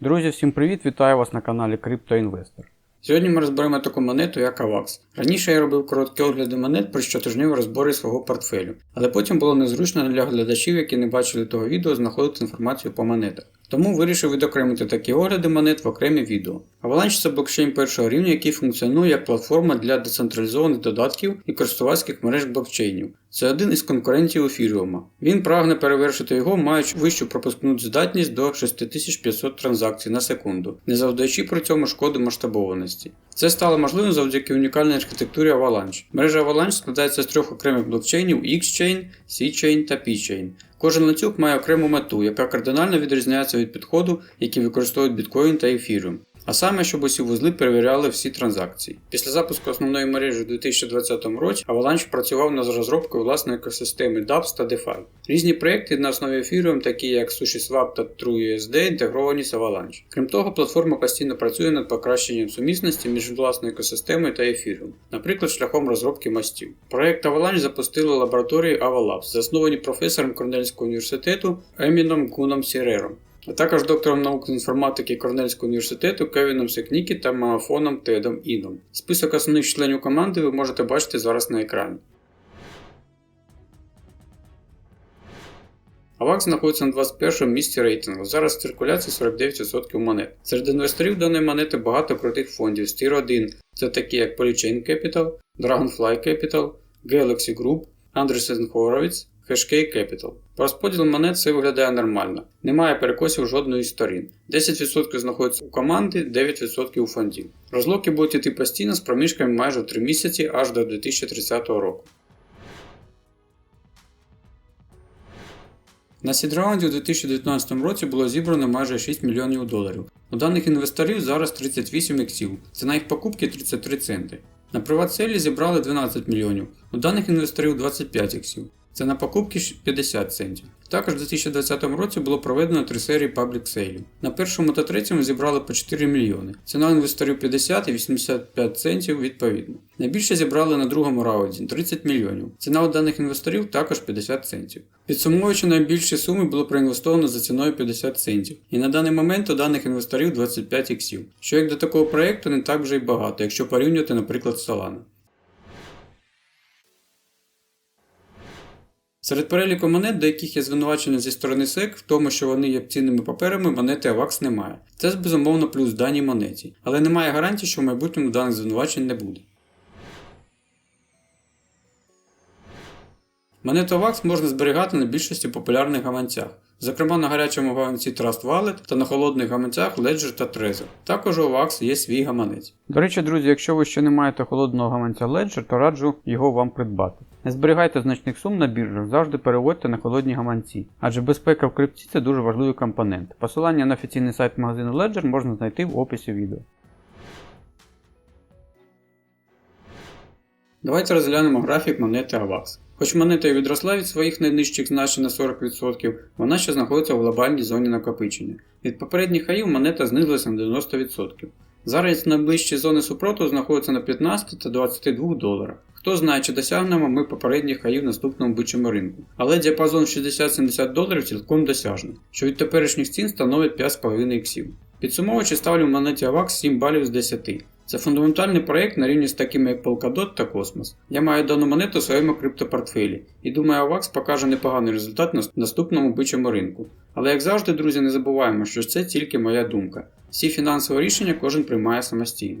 Друзі, всім привіт! Вітаю вас на каналі CryptoInvestor. Сьогодні ми розберемо таку монету, як AVAX. Раніше я робив короткі огляди монет при щотижневі розбори свого портфелю, але потім було незручно для глядачів, які не бачили того відео, знаходити інформацію по монетах. Тому вирішив відокремити такі огляди монет в окремі відео. Avalanche це блокчейн першого рівня, який функціонує як платформа для децентралізованих додатків і користувацьких мереж блокчейнів. Це один із конкурентів Ефіріума. Він прагне перевершити його, маючи вищу пропускну здатність до 6500 транзакцій на секунду, не завдаючи при цьому шкоди масштабованості. Це стало можливим завдяки унікальній архітектурі Avalanche. Мережа Avalanche складається з трьох окремих блокчейнів X-Chain, C-Chain та P-Chain. Кожен ланцюг має окрему мету, яка кардинально відрізняється від підходу, який використовують біткоін та ефіріум. А саме, щоб усі вузли перевіряли всі транзакції. Після запуску основної мережі у 2020 році Avalanche працював над розробкою власної екосистеми DApps та DeFi. Різні проекти на основі Ethereum, такі як SushiSwap та TrueUSD, інтегровані з Avalanche. Крім того, платформа постійно працює над покращенням сумісності між власною екосистемою та Ethereum, наприклад, шляхом розробки мостів. Проект Avalanche запустили лабораторії Avalabs, засновані професором Корнельського університету Еміном Гуном Сірером а також доктором наук з інформатики Корнельського університету Кевіном Секнікі та Марафоном Тедом Іном. Список основних членів команди ви можете бачити зараз на екрані. AVAX знаходиться на 21 місці рейтингу. Зараз в циркуляції 49% монет. Серед інвесторів даної монети багато крутих фондів. Стір 1 це такі як Polychain Capital, Dragonfly Capital, Galaxy Group, Andreessen Horowitz, Hashkey Capital. По розподілу монет все виглядає нормально. Немає перекосів жодної з сторін. 10% знаходиться у команди, 9% у фондів. Розлоки будуть йти постійно з проміжками майже в 3 місяці аж до 2030 року. На сідраунді у 2019 році було зібрано майже 6 мільйонів доларів. У даних інвесторів зараз 38 іксів, ціна їх покупки 33 центи. На приватселі зібрали 12 мільйонів, у даних інвесторів 25 іксів. Це на покупки 50 центів. Також у 2020 році було проведено три серії паблік сейлів. На першому та третьому зібрали по 4 мільйони. Ціна інвесторів 50 і 85 центів відповідно. Найбільше зібрали на другому раунді 30 мільйонів. Ціна у даних інвесторів також 50 центів. Підсумовуючи, найбільші суми було проінвестовано за ціною 50 центів. І на даний момент у даних інвесторів 25 іксів. Що як до такого проєкту не так вже й багато, якщо порівнювати, наприклад, з Solana. Серед переліку монет, до яких є звинувачення зі сторони SEC в тому, що вони є цінними паперами, монети AVAX немає. Це безумовно плюс даній монеті, але немає гарантії, що в майбутньому даних звинувачень не буде. Монету AVAX можна зберігати на більшості популярних гаманцях, зокрема на гарячому гаманці Trust Wallet та на холодних гаманцях Ledger та Trezor. Також у AVAX є свій гаманець. До речі, друзі, якщо ви ще не маєте холодного гаманця Ledger, то раджу його вам придбати. Не зберігайте значних сум на біржах, завжди переводьте на холодні гаманці, адже безпека в крипті це дуже важливий компонент. Посилання на офіційний сайт магазину Ledger можна знайти в описі відео. Давайте розглянемо графік монети AVAX. Хоч монета і відросла від своїх найнижчих значень на 40%, вона ще знаходиться в глобальній зоні накопичення. Від попередніх хаїв монета знизилася на 90%. Зараз найближчі зони супроту знаходяться на 15 та 22 доларах. Хто знає, чи досягнемо ми попередніх хаїв наступному бичому ринку. Але діапазон 60-70 доларів цілком досяжний, що від теперішніх цін становить 5,5 іксів. Підсумовуючи, ставлю в монеті AVAX 7 балів з 10. Це фундаментальний проєкт на рівні з такими як Polkadot та Cosmos. Я маю дану монету в своєму криптопортфелі і думаю, AVAX покаже непоганий результат на наступному бичому ринку. Але як завжди, друзі, не забуваємо, що це тільки моя думка. Всі фінансові рішення кожен приймає самостійно.